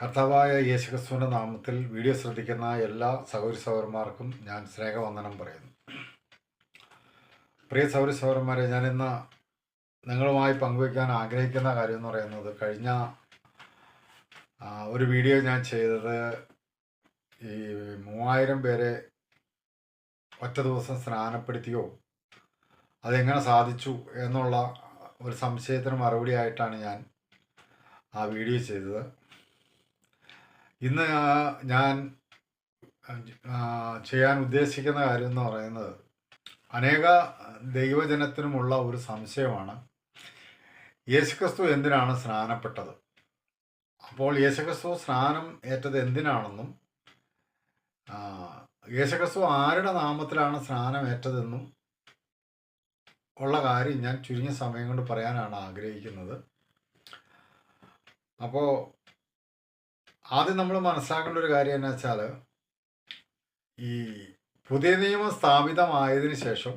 കർത്താവായ യേശുക്രിസ്തുവിന്റെ നാമത്തിൽ വീഡിയോ ശ്രദ്ധിക്കുന്ന എല്ലാ സഹോദരി സഹോദരന്മാർക്കും ഞാൻ സ്നേഹവന്ദനം പറയുന്നു. പ്രിയ സഹോദരി സഹോദരന്മാരെ ഞാൻ ഇന്ന് നിങ്ങളുമായി പങ്കുവയ്ക്കാൻ ആഗ്രഹിക്കുന്ന കാര്യം എന്ന് പറയുന്നത് കഴിഞ്ഞ ഒരു വീഡിയോ ഞാൻ ചെയ്തത് ഈ മൂവായിരം പേരെ ഒറ്റ ദിവസം സ്നാനപ്പെടുത്തിയോ അതെങ്ങനെ സാധിച്ചു എന്നുള്ള ഒരു സംശയത്തിന് മറുപടി ആയിട്ടാണ് ഞാൻ ആ വീഡിയോ ചെയ്തത്. ഇന്ന് ഞാൻ ചെയ്യാൻ ഉദ്ദേശിക്കുന്ന കാര്യം എന്ന് പറയുന്നത് അനേക ദൈവജനത്തിനുമുള്ള ഒരു സംശയമാണ്. യേശുക്രിസ്തു എന്തിനാണ് സ്നാനപ്പെട്ടത്? അപ്പോൾ യേശുക്രിസ്തു സ്നാനം ഏറ്റത് എന്തിനാണെന്നും യേശുക്രിസ്തു ആരുടെ നാമത്തിലാണ് സ്നാനം ഏറ്റതെന്നും ഉള്ള കാര്യം ഞാൻ ചുരുങ്ങിയ സമയം കൊണ്ട് പറയാനാണ് ആഗ്രഹിക്കുന്നത്. അപ്പോൾ ആദ്യം നമ്മൾ മനസ്സിലാക്കേണ്ട ഒരു കാര്യം എന്നു വെച്ചാൽ ഈ പുതിയ നിയമം സ്ഥാപിതമായതിനു ശേഷം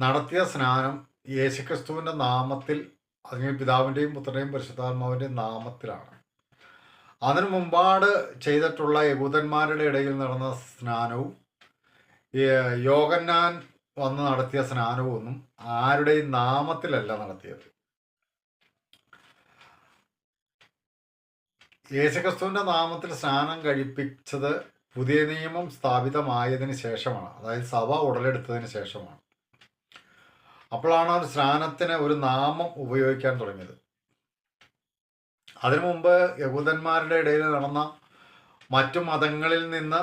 നടത്തിയ സ്നാനം യേശുക്രിസ്തുവിന്റെ നാമത്തിൽ അല്ലെങ്കിൽ പിതാവിന്റെയും പുത്രന്റെയും പരിശുദ്ധാത്മാവിന്റെയും നാമത്തിലാണ്. അതിനു മുമ്പാട് ചെയ്തിട്ടുള്ള യഹൂദന്മാരുടെ ഇടയിൽ നടന്ന സ്നാനവും യോഗന്നാൻ വന്ന് നടത്തിയ സ്നാനവും ഒന്നും ആരുടെയും നാമത്തിലല്ല നടത്തിയത്. യേശുക്രിസ്തുവിന്റെ നാമത്തിൽ സ്നാനം കഴിപ്പിച്ചത് പുതിയ നിയമം സ്ഥാപിതമായതിന് ശേഷമാണ്. അതായത് സഭ ഉടലെടുത്തതിന് ശേഷമാണ്. അപ്പോഴാണ് അവർ സ്നാനത്തിന് ഒരു നാമം ഉപയോഗിക്കാൻ തുടങ്ങിയത്. അതിനു മുമ്പ് യഹൂദന്മാരുടെ ഇടയിൽ നടന്ന മറ്റു മതങ്ങളിൽ നിന്ന്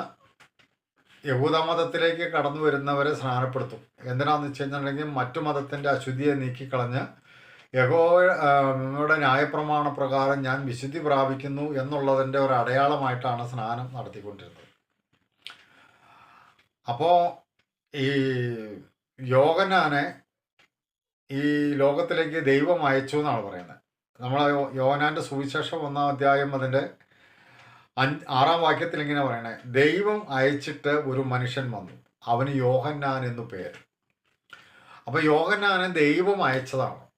യഹൂദ മതത്തിലേക്ക് കടന്നു വരുന്നവരെ സ്നാനപ്പെടുത്തും. എന്തിനാണെന്ന് വെച്ച് കഴിഞ്ഞിട്ടുണ്ടെങ്കിൽ മറ്റു മതത്തിന്റെ അശുദ്ധിയെ നീക്കിക്കളഞ്ഞ് യഹോയുടെ ന്യായപ്രമാണ പ്രകാരം ഞാൻ വിശുദ്ധി പ്രാപിക്കുന്നു എന്നുള്ളതിന്റെ ഒരു അടയാളമായിട്ടാണ് സ്നാനം നടത്തിക്കൊണ്ടിരുന്നത്. അപ്പോൾ ഈ യോഗനാനെ ഈ ലോകത്തിലേക്ക് ദൈവം അയച്ചു എന്നാണ് പറയുന്നത്. നമ്മൾ യോനാന്റെ സുവിശേഷം ഒന്നാം അധ്യായം അതിന്റെ അഞ്ച് ആറാം വാക്യത്തിൽ ഇങ്ങനെ പറയണേ ദൈവം അയച്ചിട്ട് ഒരു മനുഷ്യൻ വന്നു അവന് യോഹന്നാൻ എന്നു പേര്. അപ്പോൾ യോഹന്നാനെ ദൈവം അയച്ചതാണ്.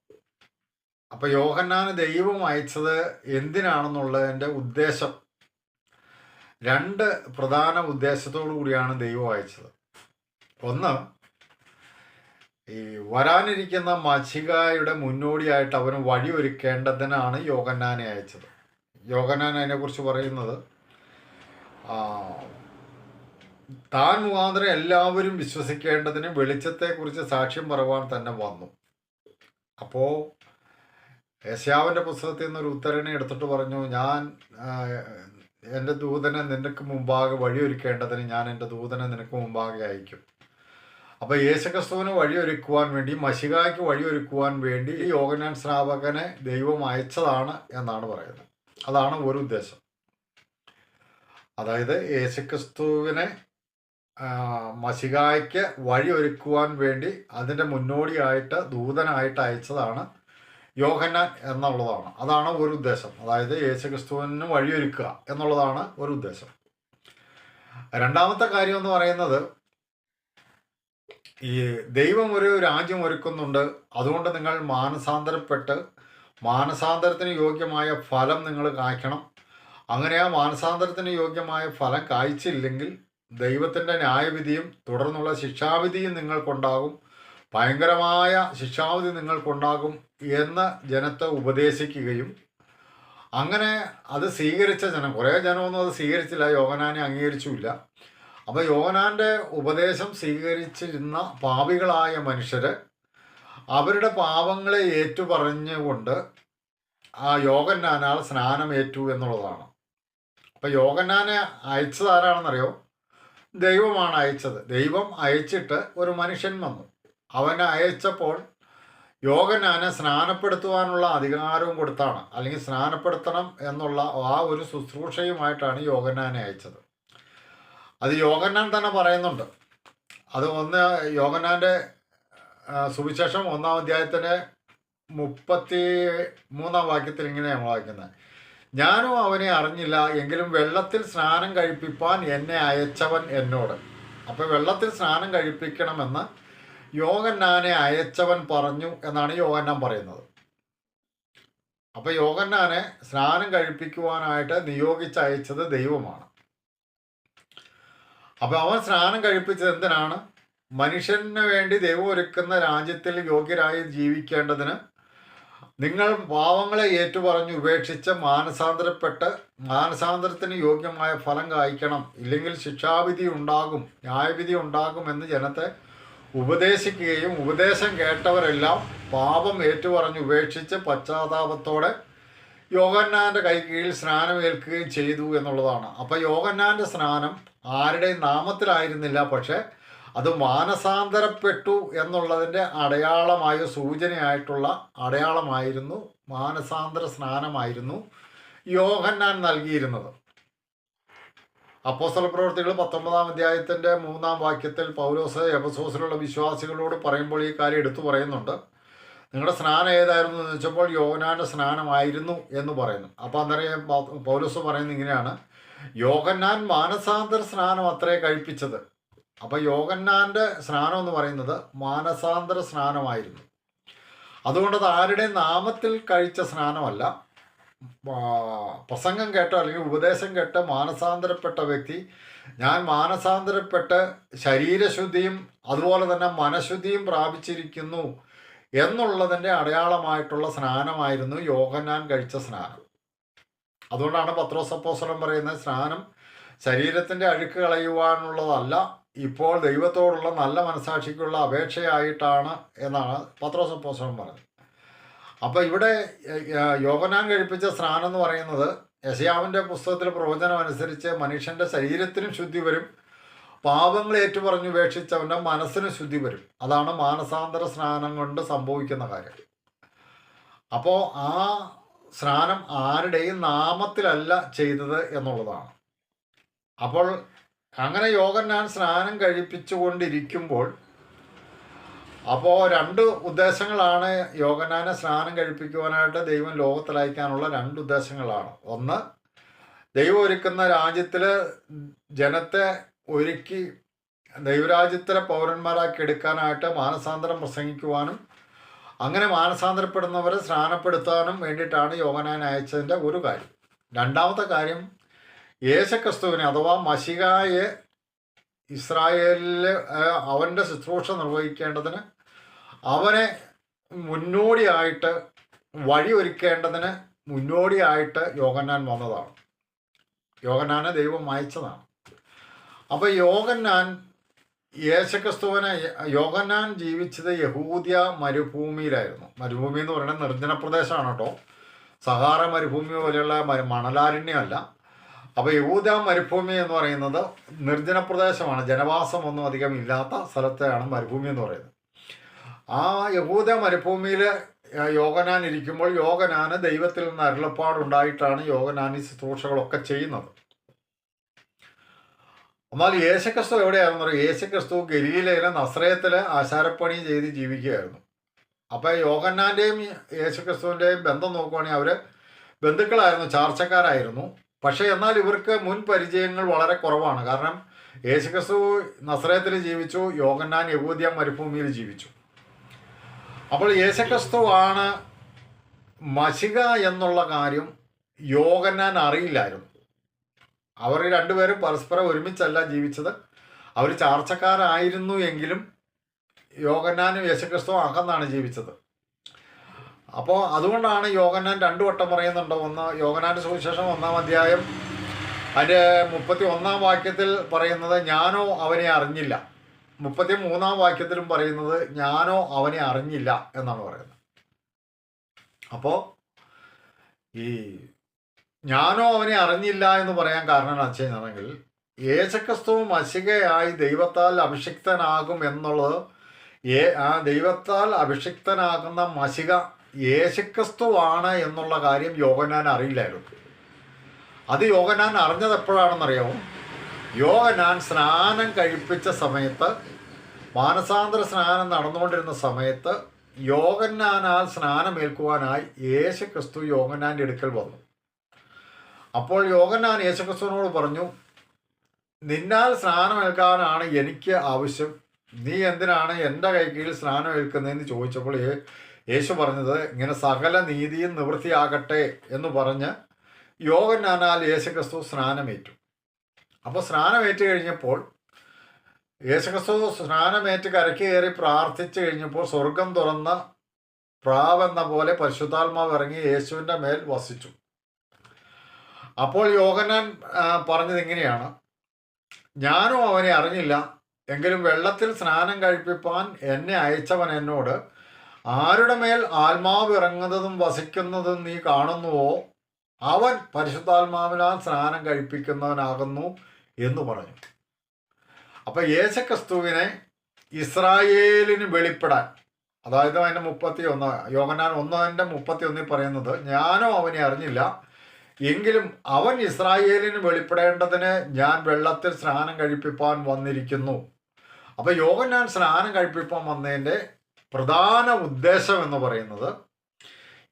അപ്പൊ യോഹന്നാന് ദൈവം അയച്ചത് എന്തിനാണെന്നുള്ളതിന്റെ ഉദ്ദേശം രണ്ട് പ്രധാന ഉദ്ദേശത്തോടു കൂടിയാണ് ദൈവം അയച്ചത്. ഒന്ന് ഈ വരാനിരിക്കുന്ന മഷികായുടെ മുന്നോടിയായിട്ട് അവന് വഴിയൊരുക്കേണ്ടതിനാണ് യോഗന്നാനെ അയച്ചത്. യോഗന്നാൻ അതിനെക്കുറിച്ച് പറയുന്നത് താൻ മുഖാന്തരം എല്ലാവരും വിശ്വസിക്കേണ്ടതിന് വെളിച്ചത്തെക്കുറിച്ച് സാക്ഷ്യം പറവാൻ തന്നെ വന്നു. അപ്പോൾ യശാവിന്റെ പുസ്തകത്തിൽ നിന്നൊരു ഉത്തരണി എടുത്തിട്ട് പറഞ്ഞു ഞാൻ എന്റെ ദൂതനെ നിനക്ക് മുമ്പാകെ വഴിയൊരുക്കേണ്ടതിന് ഞാൻ എന്റെ ദൂതനെ നിനക്ക് മുമ്പാകെ അയക്കും. അപ്പോൾ യേശുക്രിസ്തുവിന് വഴിയൊരുക്കുവാൻ വേണ്ടി മഷികായ്ക്ക് വഴിയൊരുക്കുവാൻ വേണ്ടി ഈ യോഗനാൻ സ്നാപകനെ ദൈവം അയച്ചതാണ് എന്നാണ് പറയുന്നത്. അതാണ് ഒരു ഉദ്ദേശം. അതായത് യേശുക്രിസ്തുവിനെ മഷികായ്ക്ക് വഴിയൊരുക്കുവാൻ വേണ്ടി അതിന്റെ മുന്നോടിയായിട്ട് ദൂതനായിട്ട് അയച്ചതാണ് യോഹന്നാൻ എന്നുള്ളതാണ്. അതാണ് ഒരു ഉദ്ദേശം അതായത് യേശുക്രിസ്തുവിന് വഴിയൊരുക്കുക എന്നുള്ളതാണ് ഒരു ഉദ്ദേശം രണ്ടാമത്തെ കാര്യം എന്ന് പറയുന്നത് ഈ ദൈവം ഒരു രാജ്യം ഒരുക്കുന്നുണ്ട്. അതുകൊണ്ട് നിങ്ങൾ മാനസാന്തരപ്പെട്ട് മാനസാന്തരത്തിന് യോഗ്യമായ ഫലം നിങ്ങൾ കായ്ക്കണം. അങ്ങനെ ആ മാനസാന്തരത്തിന് യോഗ്യമായ ഫലം കായ്ച്ചില്ലെങ്കിൽ ദൈവത്തിന്റെ ന്യായവിധിയും തുടർന്നുള്ള ശിക്ഷാവിധിയും നിങ്ങൾക്കുണ്ടാകും. ഭയങ്കരമായ ശിക്ഷാവിധി നിങ്ങൾക്കുണ്ടാകും. എന്ന് ജനത്തെ ഉപദേശിക്കുകയും അങ്ങനെ അത് സ്വീകരിച്ച ജനം കുറേ ജനമൊന്നും അത് സ്വീകരിച്ചില്ല യോഗനാനെ അംഗീകരിച്ചുമില്ല. അപ്പോൾ യോഗനാന്റെ ഉപദേശം സ്വീകരിച്ചിരുന്ന പാപികളായ മനുഷ്യർ അവരുടെ പാപങ്ങളെ ഏറ്റുപറഞ്ഞുകൊണ്ട് ആ യോഗന്നാനാൽ സ്നാനം ഏറ്റു എന്നുള്ളതാണ്. അപ്പം യോഗന്നാനെ അയച്ചത് ആരാണെന്നറിയോ? ദൈവമാണ് അയച്ചത്. ദൈവം അയച്ചിട്ട് ഒരു മനുഷ്യൻ വന്നു. അവനെ അയച്ചപ്പോൾ യോഗനാനെ സ്നാനപ്പെടുത്തുവാനുള്ള അധികാരവും കൊടുത്താണ്. അല്ലെങ്കിൽ സ്നാനപ്പെടുത്തണം എന്നുള്ള ആ ഒരു ശുശ്രൂഷയുമായിട്ടാണ് യോഗനാനെ അയച്ചത്. അത് യോഗനാൻ തന്നെ പറയുന്നുണ്ട്. അത് ഒന്ന് യോഗനാന്റെ സുവിശേഷം ഒന്നാം അധ്യായത്തിന്റെ മുപ്പത്തി മൂന്നാം വാക്യത്തിൽ ഇങ്ങനെയാണ് വായിക്കുന്നത്. ഞാനും അവനെ അറിഞ്ഞില്ല എങ്കിലും വെള്ളത്തിൽ സ്നാനം കഴിപ്പിപ്പാൻ എന്നെ അയച്ചവൻ എന്നോട്. അപ്പോൾ വെള്ളത്തിൽ സ്നാനം കഴിപ്പിക്കണമെന്ന് യോഗന്നാനെ അയച്ചവൻ പറഞ്ഞു എന്നാണ് യോഗന്നാൻ പറയുന്നത്. അപ്പോൾ യോഹന്നാനെ സ്നാനം കഴിപ്പിക്കുവാനായിട്ട് നിയോഗിച്ചയച്ചത് ദൈവമാണ്. അപ്പോൾ അവൻ സ്നാനം കഴിപ്പിച്ചത് എന്തിനാണ്? മനുഷ്യന് വേണ്ടി ദൈവം ഒരുക്കുന്ന രാജ്യത്തിൽ യോഗ്യരായി ജീവിക്കേണ്ടതിന് നിങ്ങൾ പാവങ്ങളെ ഏറ്റുപറഞ്ഞ് ഉപേക്ഷിച്ച് മാനസാന്തരപ്പെട്ട് മാനസാന്തരത്തിന് യോഗ്യമായ ഫലം കായ്ക്കണം. ഇല്ലെങ്കിൽ ശിക്ഷാവിധി ഉണ്ടാകും ന്യായവിധി ഉണ്ടാകും എന്ന് ജനത്തെ ഉപദേശിക്കുകയും ഉപദേശം കേട്ടവരെല്ലാം പാപം ഏറ്റുപറഞ്ഞ് ഉപേക്ഷിച്ച് പശ്ചാത്താപത്തോടെ യോഗന്നാന്റെ കീഴിൽ സ്നാനമേൽക്കുകയും ചെയ്തു എന്നുള്ളതാണ്. അപ്പോൾ യോഗന്നാന്റെ സ്നാനം ആരുടെയും നാമത്തിലായിരുന്നില്ല പക്ഷേ അത് മാനസാന്തരപ്പെട്ടു എന്നുള്ളതിന്റെ അടയാളമായ സൂചനയായിട്ടുള്ള അടയാളമായിരുന്നു മാനസാന്തര സ്നാനമായിരുന്നു യോഹന്നാൻ നൽകിയിരുന്നത്. അപ്പോസ്തല പ്രവർത്തികൾ പത്തൊമ്പതാം അധ്യായത്തിന്റെ മൂന്നാം വാക്യത്തിൽ പൗലോസ് എബസോസിലുള്ള വിശ്വാസികളോട് പറയുമ്പോൾ ഈ കാര്യം എടുത്തു പറയുന്നുണ്ട്. നിങ്ങളുടെ സ്നാനം ഏതായിരുന്നു? എന്ന് വെച്ചപ്പോൾ യോഹനാന്റെ സ്നാനമായിരുന്നു എന്ന് പറയുന്നു. അപ്പോൾ അന്നേരം പൗലോസ് പറയുന്നത് ഇങ്ങനെയാണ്. യോഗന്നാൻ മാനസാന്തര സ്നാനം അത്രേ കഴിപ്പിച്ചത്. അപ്പോൾ യോഗന്നാന്റെ സ്നാനം എന്ന് പറയുന്നത് മാനസാന്തര സ്നാനമായിരുന്നു. അതുകൊണ്ട് അത് ആരുടെ നാമത്തിൽ കഴിച്ച സ്നാനമല്ല പ്രസംഗം കേട്ടോ അല്ലെങ്കിൽ ഉപദേശം കേട്ട മാനസാന്തരപ്പെട്ട വ്യക്തി ഞാൻ മാനസാന്തരപ്പെട്ട് ശരീരശുദ്ധിയും അതുപോലെ തന്നെ മനഃശുദ്ധിയും പ്രാപിച്ചിരിക്കുന്നു എന്നുള്ളതിന്റെ അടയാളമായിട്ടുള്ള സ്നാനമായിരുന്നു യോഗന്നാൻ കഴിച്ച സ്നാനം. അതുകൊണ്ടാണ് പത്രോസപ്പോസലം പറയുന്നത് സ്നാനം ശരീരത്തിന്റെ അഴുക്ക് കളയുവാനുള്ളതല്ല ഇപ്പോൾ ദൈവത്തോടുള്ള നല്ല മനസാക്ഷിക്കുള്ള അപേക്ഷയായിട്ടാണ് എന്നാണ് പത്രോസപ്പോസലം പറഞ്ഞത് അപ്പോൾ ഇവിടെ യോഹനാൻ യോഗനാൻ കഴിപ്പിച്ച സ്നാനം എന്ന് പറയുന്നത് യശയാവിന്റെ പുസ്തകത്തിലെ പ്രവചനം അനുസരിച്ച് മനുഷ്യന്റെ ശരീരത്തിനും ശുദ്ധി വരും. പാപങ്ങൾ ഏറ്റുപറഞ്ഞു ഉപേക്ഷിച്ചവന്റെ മനസ്സിന് ശുദ്ധി വരും. അതാണ് മാനസാന്തര സ്നാനം കൊണ്ട് സംഭവിക്കുന്ന കാര്യം. അപ്പോൾ ആ സ്നാനം ആരുടെയും നാമത്തിലല്ല ചെയ്തത് എന്നുള്ളതാണ്. അപ്പോൾ അങ്ങനെ യോഗന്നാൻ സ്നാനം കഴിപ്പിച്ചുകൊണ്ടിരിക്കുമ്പോൾ അപ്പോൾ രണ്ട് ഉദ്ദേശങ്ങളാണ് യോഗനാനെ സ്നാനം കഴിപ്പിക്കുവാനായിട്ട് ദൈവം ലോകത്തിലയക്കാനുള്ള രണ്ട് ഉദ്ദേശങ്ങളാണ്. ഒന്ന് ദൈവം ഒരുക്കുന്ന രാജ്യത്തിൽ ജനത്തെ ഒരുക്കി ദൈവരാജ്യത്തിലെ പൗരന്മാരാക്കി എടുക്കാനായിട്ട് മാനസാന്തരം പ്രസംഗിക്കുവാനും അങ്ങനെ മാനസാന്തരപ്പെടുന്നവരെ സ്നാനപ്പെടുത്താനും വേണ്ടിയിട്ടാണ് യോഗനാൻ അയച്ചതിന്റെ ഒരു കാര്യം. രണ്ടാമത്തെ കാര്യം യേശക്രിസ്തുവിനെ അഥവാ മഷികായെ ഇസ്രായേലിൽ അവന്റെ ശുശ്രൂഷ നിർവഹിക്കേണ്ടതിന് അവനെ മുന്നോടിയായിട്ട് വഴി ഒരുക്കേണ്ടതിന് മുന്നോടിയായിട്ട് യോഗന്നാൻ വന്നതാണ്. യോഗന്നാനെ ദൈവം അയച്ചതാണ്. അപ്പോൾ യോഗന്നാൻ യേശക്രിസ്തുവിനെ യോഗന്നാൻ ജീവിച്ചത് യഹൂദിയ മരുഭൂമിയിലായിരുന്നു. മരുഭൂമി എന്ന് പറയുന്നത് നിർജന പ്രദേശമാണ് കേട്ടോ. സഹാറ മരുഭൂമി പോലെയുള്ള മണലാരണ്യമല്ല. അപ്പോൾ യഹൂദ മരുഭൂമി എന്ന് പറയുന്നത് നിർജന പ്രദേശമാണ്. ജനവാസം ഒന്നും അധികം ഇല്ലാത്ത സ്ഥലത്തെയാണ് മരുഭൂമി എന്ന് പറയുന്നത്. ആ യഹൂദ മരുഭൂമിയിൽ യോഗനാൻ ഇരിക്കുമ്പോൾ യോഗനാന് ദൈവത്തിൽ നിന്ന് അരുളപ്പാടുണ്ടായിട്ടാണ് യോഗനാൻ ഈ ശുശ്രൂഷകളൊക്കെ ചെയ്യുന്നത്. എന്നാൽ യേശുക്രിസ്തു എവിടെയായിരുന്നു യേശുക്രിസ്തു ഗലീലയിലെ നസ്രയത്തിലെ ആശാരപ്പണി ചെയ്ത് ജീവിക്കുകയായിരുന്നു. അപ്പോൾ യോഗന്നാന്റെയും യേശുക്രിസ്തുവിന്റെയും ബന്ധം നോക്കുവാണെങ്കിൽ അവർ ബന്ധുക്കളായിരുന്നു ചാർച്ചക്കാരായിരുന്നു. പക്ഷേ എന്നാൽ ഇവർക്ക് മുൻ പരിചയങ്ങൾ വളരെ കുറവാണ്. കാരണം യേശുക്രിസ്തു നസ്രയത്തിൽ ജീവിച്ചു യോഗന്നാൻ യഹൂദിയ മരുഭൂമിയിൽ ജീവിച്ചു. അപ്പോൾ യേശുക്രിസ്തുവാണ് മഷിക എന്നുള്ള കാര്യം യോഗനാൻ അറിയില്ലായിരുന്നു. അവർ രണ്ടുപേരും പരസ്പരം ഒരുമിച്ചല്ല ജീവിച്ചത്. അവർ ചാർച്ചക്കാരായിരുന്നു എങ്കിലും യോഗനാനും യേശുക്രിസ്തുവും അകന്നാണ് ജീവിച്ചത്. അപ്പോൾ അതുകൊണ്ടാണ് യോഗനാൻ രണ്ടു വട്ടം പറയുന്നുണ്ട്. ഒന്ന് യോഗനാന്റെ സുവിശേഷം ഒന്നാം അധ്യായം അതിന്റെ മുപ്പത്തി ഒന്നാം വാക്യത്തിൽ പറയുന്നത് ഞാനോ അവനെ അറിഞ്ഞില്ല. മുപ്പത്തി മൂന്നാം വാക്യത്തിലും പറയുന്നത് ഞാനോ അവനെ അറിഞ്ഞില്ല എന്നാണ് പറയുന്നത്. അപ്പോ ഈ ഞാനോ അവനെ അറിഞ്ഞില്ല എന്ന് പറയാൻ കാരണം എന്ന് വെച്ച് കഴിഞ്ഞാണെങ്കിൽ യേശക്രിസ്തു മഷികയായി ദൈവത്താൽ അഭിഷിക്തനാകും എന്നുള്ളത് ഏ ആ ദൈവത്താൽ അഭിഷിക്തനാകുന്ന മശിക യേശുക്രിസ്തുവാണ് എന്നുള്ള കാര്യം യോഗനാൻ അറിയില്ലായിരുന്നു. അത് യോഗനാൻ അറിഞ്ഞത് എപ്പോഴാണെന്നറിയാമോ യോഗനാൻ സ്നാനം കഴിപ്പിച്ച സമയത്ത് മാനസാന്തര സ്നാനം നടന്നുകൊണ്ടിരുന്ന സമയത്ത് യോഗന്നാനാൽ സ്നാനമേൽക്കുവാനായി യേശു ക്രിസ്തു യോഗന്നാന്റെ അടുക്കൽ വന്നു. അപ്പോൾ യോഗന്നാൻ യേശുക്രിസ്തുവിനോട് പറഞ്ഞു നിന്നാൽ സ്നാനമേൽക്കാനാണ് എനിക്ക് ആവശ്യം. നീ എന്തിനാണ് എന്റെ കൈ കീഴിൽ സ്നാനം ഏൽക്കുന്നതെന്ന് ചോദിച്ചപ്പോൾ യേശു പറഞ്ഞത് ഇങ്ങനെ സകല നീതിയും നിവൃത്തിയാകട്ടെ എന്ന് പറഞ്ഞ് യോഗനാനാൽ യേശുക്രിസ്തു സ്നാനമേറ്റു. അപ്പോൾ സ്നാനമേറ്റ് കഴിഞ്ഞപ്പോൾ യേശുക്രിസ്തു സ്നാനമേറ്റ് കരയ്ക്ക് കയറി പ്രാർത്ഥിച്ചു കഴിഞ്ഞപ്പോൾ സ്വർഗം തുറന്ന പ്രാവെന്ന പോലെ പരിശുദ്ധാത്മാവ് ഇറങ്ങി യേശുവിന്റെ മേൽ വസിച്ചു. അപ്പോൾ യോഗനാൻ പറഞ്ഞത് ഇങ്ങനെയാണ്. ഞാനും അവനെ അറിഞ്ഞില്ല. എങ്കിലും വെള്ളത്തിൽ സ്നാനം കഴിപ്പിപ്പാൻ എന്നെ അയച്ചവൻ എന്നോട് ആരുടെ മേൽ ആത്മാവ് ഇറങ്ങുന്നതും വസിക്കുന്നതും നീ കാണുന്നുവോ? അവൻ പരിശുദ്ധാത്മാവിനാൽ സ്നാനം കഴിപ്പിക്കുന്നവനാകുന്നു. എന്ന് പറഞ്ഞു. അപ്പൊ യേശക്രിസ്തുവിനെ ഇസ്രായേലിന് വെളിപ്പെടാൻ അതായത് അതിന്റെ മുപ്പത്തി ഒന്ന് യോഗനാൻ ഒന്നതിന്റെ മുപ്പത്തി ഒന്നിൽ പറയുന്നത് ഞാനോ അവനെ അറിഞ്ഞില്ല. എങ്കിലും അവൻ ഇസ്രായേലിന് വെളിപ്പെടേണ്ടതിന് ഞാൻ വെള്ളത്തിൽ സ്നാനം കഴിപ്പിപ്പാൻ വന്നിരിക്കുന്നു. അപ്പോൾ യോഗനാൻ സ്നാനം കഴിപ്പിപ്പാൻ വന്നതിന്റെ പ്രധാന ഉദ്ദേശം എന്ന് പറയുന്നത്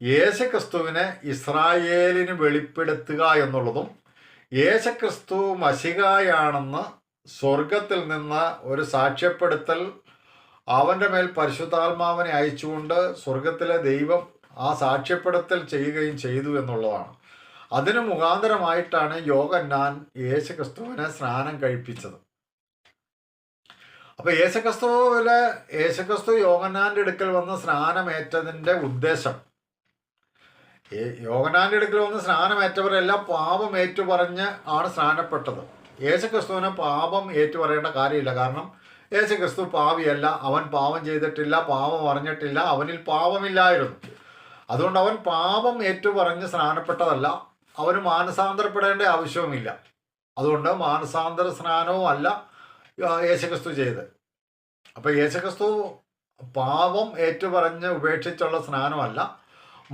യേശുക്രിസ്തുവിനെ ഇസ്രായേലിന് വെളിപ്പെടുത്തുക എന്നുള്ളതും യേശുക്രിസ്തു മസികായാണെന്ന് സ്വർഗത്തിൽ നിന്ന് ഒരു സാക്ഷ്യപ്പെടുത്തൽ അവന്റെ മേൽ പരിശുദ്ധാത്മാവിനെ അയച്ചുകൊണ്ട് സ്വർഗത്തിലെ ദൈവം ആ സാക്ഷ്യപ്പെടുത്തൽ ചെയ്യുകയും ചെയ്തു എന്നുള്ളതാണ്. അതിന് മുഖാന്തരമായിട്ടാണ് യോഗന്നാൻ യേശുക്രിസ്തുവിനെ സ്നാനം കഴിപ്പിച്ചത്. അപ്പൊ യേശുക്രിസ്തുവിലെ യേശുക്രിസ്തു യോഗന്നാന്റെ അടുക്കൽ വന്ന് സ്നാനമേറ്റതിന്റെ ഉദ്ദേശം യോഗനാന്റെ അടുക്കൽ വന്ന് സ്നാനമേറ്റവരെല്ലാം പാപം ഏറ്റുപറഞ്ഞ് ആണ് സ്നാനപ്പെട്ടത്. യേശുക്രിസ്തുവിന് പാപം ഏറ്റുപറയേണ്ട കാര്യമില്ല. കാരണം യേശുക്രിസ്തു പാവിയല്ല. അവൻ പാപം ചെയ്തിട്ടില്ല പാപം അറിഞ്ഞിട്ടില്ല അവനിൽ പാപമില്ലായിരുന്നു. അതുകൊണ്ട് അവൻ പാപം ഏറ്റുപറഞ്ഞ് സ്നാനപ്പെട്ടതല്ല. അവന് മാനസാന്തരപ്പെടേണ്ട ആവശ്യവുമില്ല. അതുകൊണ്ട് മാനസാന്തര സ്നാനവും അല്ല യേശുക്രിസ്തു ചെയ്ത് അപ്പൊ യേശുക്രിസ്തു പാപം ഏറ്റുപറഞ്ഞ് ഉപേക്ഷിച്ചുള്ള സ്നാനമല്ല.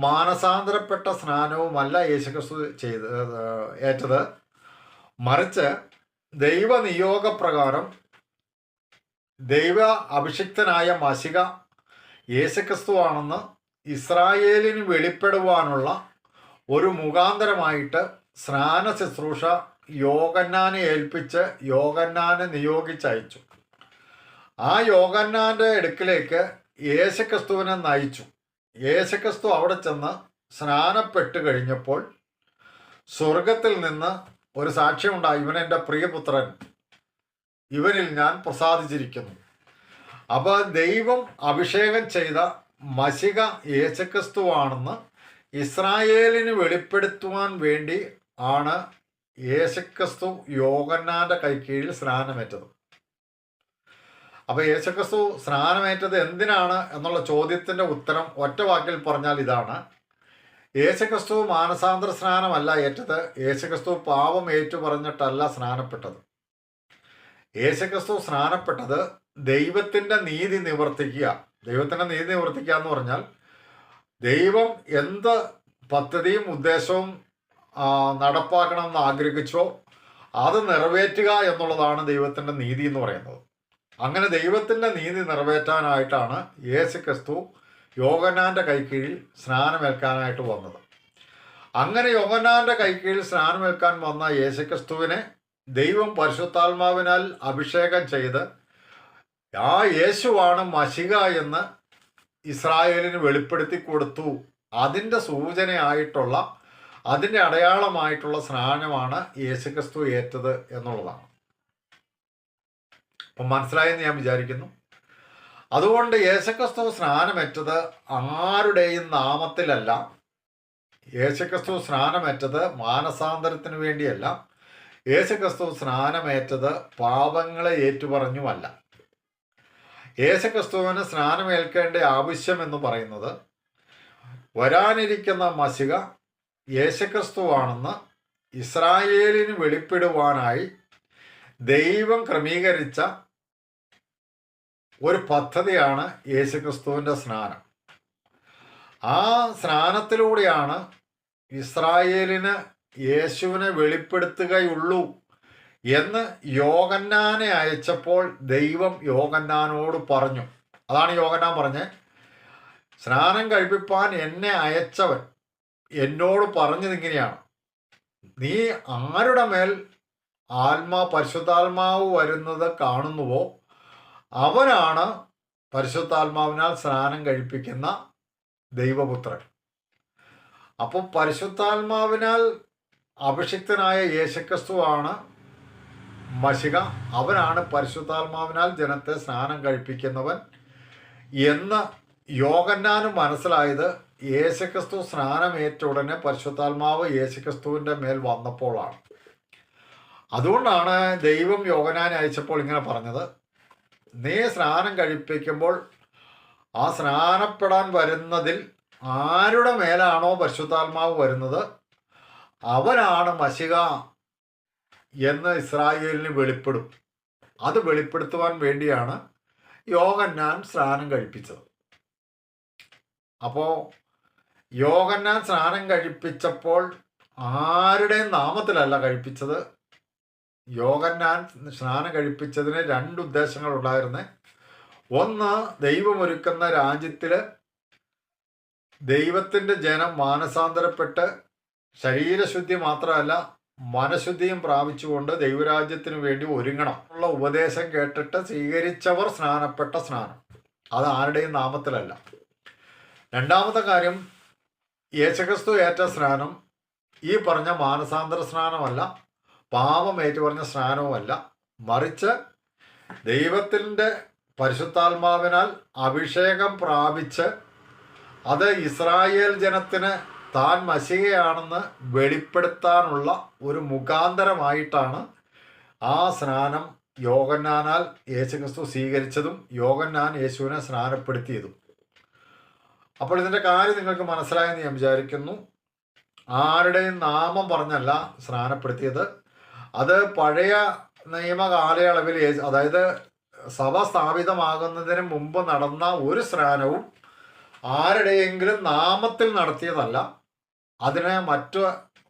മാനസാന്തരപ്പെട്ട സ്നാനവുമല്ല യേശുക്രിസ്തു ചെയ്ത് ഏറ്റത്. മറിച്ച് ദൈവ നിയോഗപ്രകാരം ദൈവ അഭിഷിക്തനായ മസിക യേശുക്രിസ്തുവാണെന്ന് ഇസ്രായേലിന് വെളിപ്പെടുവാനുള്ള ഒരു മുഖാന്തരമായിട്ട് സ്നാന ശുശ്രൂഷ യോഗന്നാനെ ഏൽപ്പിച്ച് യോഗന്നാനെ നിയോഗിച്ചയച്ചു. ആ യോഗന്നാന്റെ അടുക്കിലേക്ക് യേശുക്രിസ്തുവിനെ നയിച്ചു. യേശുക്രിസ്തു അവിടെ ചെന്ന് സ്നാനപ്പെട്ട് കഴിഞ്ഞപ്പോൾ സ്വർഗത്തിൽ നിന്ന് ഒരു സാക്ഷ്യമുണ്ടായി. ഇവൻ എന്റെ പ്രിയപുത്രൻ. ഇവനിൽ ഞാൻ പ്രസാദിച്ചിരിക്കുന്നു. അപ്പോൾ ദൈവം അഭിഷേകം ചെയ്ത മസിക യേശുക്രിസ്തുവാണെന്ന് ഇസ്രായേലിന് വെളിപ്പെടുത്തുവാൻ വേണ്ടി ആണ് യേശുക്രിസ്തു യോഗന്നാന്റെ കൈക്കീഴിൽ സ്നാനമേറ്റത്. അപ്പൊ യേശുക്രിസ്തു സ്നാനമേറ്റത് എന്തിനാണ് എന്നുള്ള ചോദ്യത്തിന്റെ ഉത്തരം ഒറ്റ വാക്കിൽ പറഞ്ഞാൽ ഇതാണ്. യേശുക്രിസ്തു മാനസാന്തര സ്നാനമല്ല ഏറ്റത് യേശുക്രിസ്തു പാപം ഏറ്റു പറഞ്ഞിട്ടല്ല സ്നാനപ്പെട്ടത്. യേശുക്രിസ്തു സ്നാനപ്പെട്ടത് ദൈവത്തിന്റെ നീതി നിവർത്തിക്കുക. ദൈവത്തിന്റെ നീതി നിവർത്തിക്കുക എന്ന് പറഞ്ഞാൽ ദൈവം എന്ത് പദ്ധതിയും ഉദ്ദേശവും നടപ്പാക്കണമെന്ന് ആഗ്രഹിച്ചോ അത് നിറവേറ്റുക എന്നുള്ളതാണ് ദൈവത്തിന്റെ നീതി എന്ന് പറയുന്നത്. അങ്ങനെ ദൈവത്തിന്റെ നീതി നിറവേറ്റാനായിട്ടാണ് യേശു ക്രിസ്തു യോഗനാന്റെ കൈക്കീഴിൽ സ്നാനമേൽക്കാനായിട്ട് വന്നത്. അങ്ങനെ യോഗനാന്റെ കൈക്കീഴിൽ സ്നാനമേൽക്കാൻ വന്ന യേശുക്രിസ്തുവിനെ ദൈവം പരിശുദ്ധാത്മാവിനാൽ അഭിഷേകം ചെയ്ത് ആ യേശുവാണ് മഷിക എന്ന് ഇസ്രായേലിന് വെളിപ്പെടുത്തി കൊടുത്തു. അതിന്റെ സൂചനയായിട്ടുള്ള അതിന്റെ അടയാളമായിട്ടുള്ള സ്നാനമാണ് യേശുക്രിസ്തു ഏറ്റത് എന്നുള്ളതാണ്. അപ്പം മനസ്സിലായെന്ന് ഞാൻ വിചാരിക്കുന്നു. അതുകൊണ്ട് യേശുക്രിസ്തു സ്നാനമേറ്റത് ആരുടെയും നാമത്തിലല്ല. യേശുക്രിസ്തു സ്നാനമേറ്റത് മാനസാന്തരത്തിന് വേണ്ടിയല്ല. യേശുക്രിസ്തു സ്നാനമേറ്റത് പാപങ്ങളെ ഏറ്റുപറഞ്ഞുമല്ല. യേശുക്രിസ്തുവിന് സ്നാനമേൽക്കേണ്ട ആവശ്യം എന്ന് പറയുന്നത് വരാനിരിക്കുന്ന മസിക യേശുക്രിസ്തുവാണെന്ന് ഇസ്രായേലിന് വെളിപ്പെടുവാനായി ദൈവം ക്രമീകരിച്ച ഒരു പദ്ധതിയാണ് യേശുക്രിസ്തുവിന്റെ സ്നാനം. ആ സ്നാനത്തിലൂടെയാണ് ഇസ്രായേലിന് യേശുവിനെ വെളിപ്പെടുത്തുകയുള്ളൂ എന്ന് യോഗന്നാനെ അയച്ചപ്പോൾ ദൈവം യോഗന്നാനോട് പറഞ്ഞു. അതാണ് യോഗന്നാൻ പറഞ്ഞത് സ്നാനം കഴിപ്പിപ്പാൻ എന്നെ അയച്ചവൻ എന്നോട് പറഞ്ഞത് ഇങ്ങനെയാണ്. നീ ആരുടെ മേൽ ആത്മാ പരിശുദ്ധാത്മാവ് വരുന്നത് കാണുന്നുവോ? അവനാണ് പരിശുദ്ധാത്മാവിനാൽ സ്നാനം കഴിപ്പിക്കുന്ന ദൈവപുത്രൻ. അപ്പോൾ പരിശുദ്ധാത്മാവിനാൽ അഭിഷിക്തനായ യേശുക്രിസ്തുവാണ് മഷിക. അവനാണ് പരിശുദ്ധാത്മാവിനാൽ ജനത്തെ സ്നാനം കഴിപ്പിക്കുന്നവൻ എന്ന് യോഗന്നാനും മനസ്സിലായത് യേശുക്രിസ്തു സ്നാനമേറ്റ ഉടനെ പരിശുദ്ധാത്മാവ് യേശുക്രിസ്തുവിന്റെ മേൽ വന്നപ്പോഴാണ്. അതുകൊണ്ടാണ് ദൈവം യോഗനാൻ അയച്ചപ്പോൾ ഇങ്ങനെ പറഞ്ഞത്. നീ സ്നാനം കഴിപ്പിക്കുമ്പോൾ ആ സ്നാനപ്പെടാൻ വരുന്നതിൽ ആരുടെ മേലാണോ പരിശുദ്ധാത്മാവ് വരുന്നത്? അവനാണ് മഷിക എന്ന് ഇസ്രായേലിന് വെളിപ്പെടും. അത് വെളിപ്പെടുത്തുവാൻ വേണ്ടിയാണ് യോഗന്നാൻ സ്നാനം കഴിപ്പിച്ചത്. അപ്പോൾ യോഗന്നാൻ സ്നാനം കഴിപ്പിച്ചപ്പോൾ ആരുടെയും നാമത്തിലല്ല കഴിപ്പിച്ചത്? യോഗന്നാൻ സ്നാനം കഴിപ്പിച്ചതിന് രണ്ട് ഉദ്ദേശങ്ങൾ ഉണ്ടായിരുന്നേ. ഒന്ന് ദൈവമൊരുക്കുന്ന രാജ്യത്തിൽ ദൈവത്തിന്റെ ജനം മാനസാന്തരപ്പെട്ട് ശരീരശുദ്ധി മാത്രമല്ല മനഃശുദ്ധിയും പ്രാപിച്ചുകൊണ്ട് ദൈവരാജ്യത്തിന് വേണ്ടി ഒരുങ്ങണം ഉള്ള ഉപദേശം കേട്ടിട്ട് സ്വീകരിച്ചവർ സ്നാനപ്പെട്ട സ്നാനം. അത് ആരുടെയും നാമത്തിലല്ല. രണ്ടാമത്തെ കാര്യം യേശുക്രിസ്തു ഏറ്റ സ്നാനം ഈ പറഞ്ഞ മാനസാന്തര സ്നാനമല്ല. പാപം ഏറ്റുപറഞ്ഞ സ്നാനവുമല്ല. മറിച്ച് ദൈവത്തിന്റെ പരിശുദ്ധാത്മാവിനാൽ അഭിഷേകം പ്രാപിച്ച് അത് ഇസ്രായേൽ ജനത്തിന് താൻ മസികയാണെന്ന് വെളിപ്പെടുത്താനുള്ള ഒരു മുഖാന്തരമായിട്ടാണ് ആ സ്നാനം യോഗന്നാനാൽ യേശുക്രിസ്തു സ്വീകരിച്ചതും യോഗന്നാൻ യേശുവിനെ സ്നാനപ്പെടുത്തിയതും. അപ്പോൾ ഇതിന്റെ കാര്യം നിങ്ങൾക്ക് മനസ്സിലായെന്ന് ഞാൻ വിചാരിക്കുന്നു. ആരുടെയും നാമം പറഞ്ഞല്ല സ്നാനപ്പെടുത്തിയത്. അത് പഴയ നിയമ കാലയളവിൽ അതായത് സഭ സ്ഥാപിതമാകുന്നതിന് മുമ്പ് നടന്ന ഒരു സ്നാനവും ആരുടെയെങ്കിലും നാമത്തിൽ നടത്തിയതല്ല. അതിനെ മറ്റു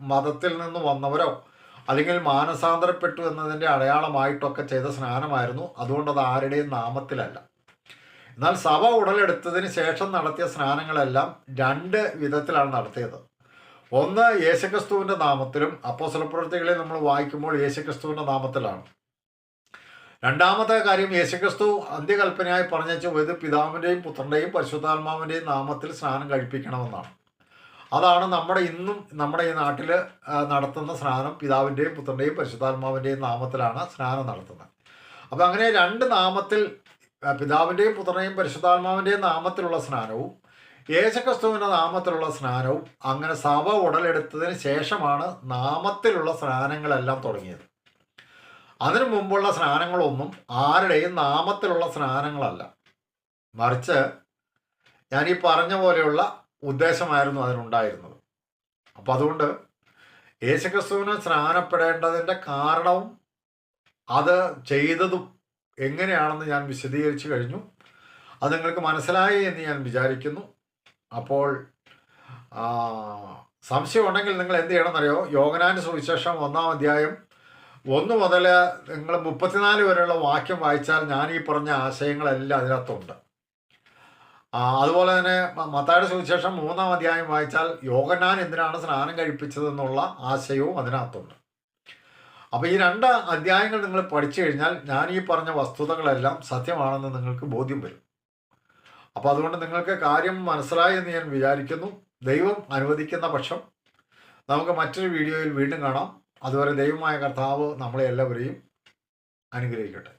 മതത്തിൽ നിന്ന് വന്നവരോ അല്ലെങ്കിൽ മാനസാന്തരപ്പെട്ടു എന്നതിന്റെ അടയാളമായിട്ടൊക്കെ ചെയ്ത സ്നാനമായിരുന്നു. അതുകൊണ്ട് അത് ആരുടെയും നാമത്തിലല്ല. എന്നാൽ സഭ ഉടലെടുത്തതിന് ശേഷം നടത്തിയ സ്നാനങ്ങളെല്ലാം രണ്ട് വിധത്തിലാണ് നടത്തിയത്. ഒന്ന് യേശുക്രിസ്തുവിന്റെ നാമത്തിലും അപ്പോസ്തലപ്രവൃത്തികളെ നമ്മൾ വായിക്കുമ്പോൾ യേശുക്രിസ്തുവിന്റെ നാമത്തിലാണ്. രണ്ടാമത്തെ കാര്യം യേശുക്രിസ്തു അന്ത്യകൽപ്പനയായി പറഞ്ഞു ഇത് പിതാവിന്റെയും പുത്രന്റെയും പരിശുദ്ധാത്മാവിന്റെയും നാമത്തിൽ സ്നാനം കഴിപ്പിക്കണമെന്നാണ്. അതാണ് നമ്മുടെ ഇന്നും നമ്മുടെ ഈ നാട്ടിൽ നടത്തുന്ന സ്നാനം പിതാവിന്റെയും പുത്രന്റെയും പരിശുദ്ധാത്മാവിന്റെയും നാമത്തിലാണ് സ്നാനം നടത്തുന്നത്. അപ്പോൾ അങ്ങനെ രണ്ട് നാമത്തിൽ പിതാവിന്റെയും പുത്രനെയും പരിശുദ്ധാത്മാവിന്റെയും നാമത്തിലുള്ള സ്നാനവും യേശുക്രിസ്തുവിന്റെ നാമത്തിലുള്ള സ്നാനവും അങ്ങനെ സഭ ഉടലെടുത്തതിന് ശേഷമാണ് നാമത്തിലുള്ള സ്നാനങ്ങളെല്ലാം തുടങ്ങിയത്. അതിനു മുമ്പുള്ള സ്നാനങ്ങളൊന്നും ആരുടെയും നാമത്തിലുള്ള സ്നാനങ്ങളല്ല. മറിച്ച് ഞാൻ ഈ പറഞ്ഞ പോലെയുള്ള ഉദ്ദേശമായിരുന്നു അതിനുണ്ടായിരുന്നത്. അപ്പം അതുകൊണ്ട് യേശുക്രിസ്തുവിന് സ്നാനപ്പെടേണ്ടതിന്റെ കാരണവും അത് ചെയ്തതും എങ്ങനെയാണെന്ന് ഞാൻ വിശദീകരിച്ചു കഴിഞ്ഞു. അത് നിങ്ങൾക്ക് മനസ്സിലായി എന്ന് ഞാൻ വിചാരിക്കുന്നു. അപ്പോൾ ആ, സംശയമുണ്ടെങ്കിൽ നിങ്ങൾ എന്ത് ചെയ്യണമെന്നറിയോ? യോഗനാന്റെ സുവിശേഷം ഒന്നാം അധ്യായം ഒന്ന് മുതൽ നിങ്ങൾ മുപ്പത്തിനാല് വരെയുള്ള വാക്യം വായിച്ചാൽ ഞാൻ ഈ പറഞ്ഞ ആശയങ്ങളെല്ലാം അതിനകത്തുണ്ട്. അതുപോലെ തന്നെ മത്തായുടെ സുവിശേഷം മൂന്നാം അധ്യായം വായിച്ചാൽ യോഗനാൻ എന്തിനാണ് സ്നാനം കഴിപ്പിച്ചതെന്നുള്ള ആശയവും അതിനകത്തുണ്ട്. അപ്പോൾ ഈ രണ്ട് അധ്യായങ്ങൾ നിങ്ങൾ പഠിച്ചു കഴിഞ്ഞാൽ ഞാൻ ഈ പറഞ്ഞ വസ്തുതകളെല്ലാം സത്യമാണെന്ന് നിങ്ങൾക്ക് ബോധ്യം വരും. അപ്പോൾ അതുകൊണ്ട് നിങ്ങൾക്ക് കാര്യം മനസ്സിലായി എന്ന് ഞാൻ വിചാരിക്കുന്നു. ദൈവം അനുവദിക്കുന്ന പക്ഷം നമുക്ക് മറ്റൊരു വീഡിയോയിൽ വീണ്ടും കാണാം. അതുവരെ ദൈവമായ കർത്താവ് നമ്മളെ എല്ലാവരെയും അനുഗ്രഹിക്കട്ടെ.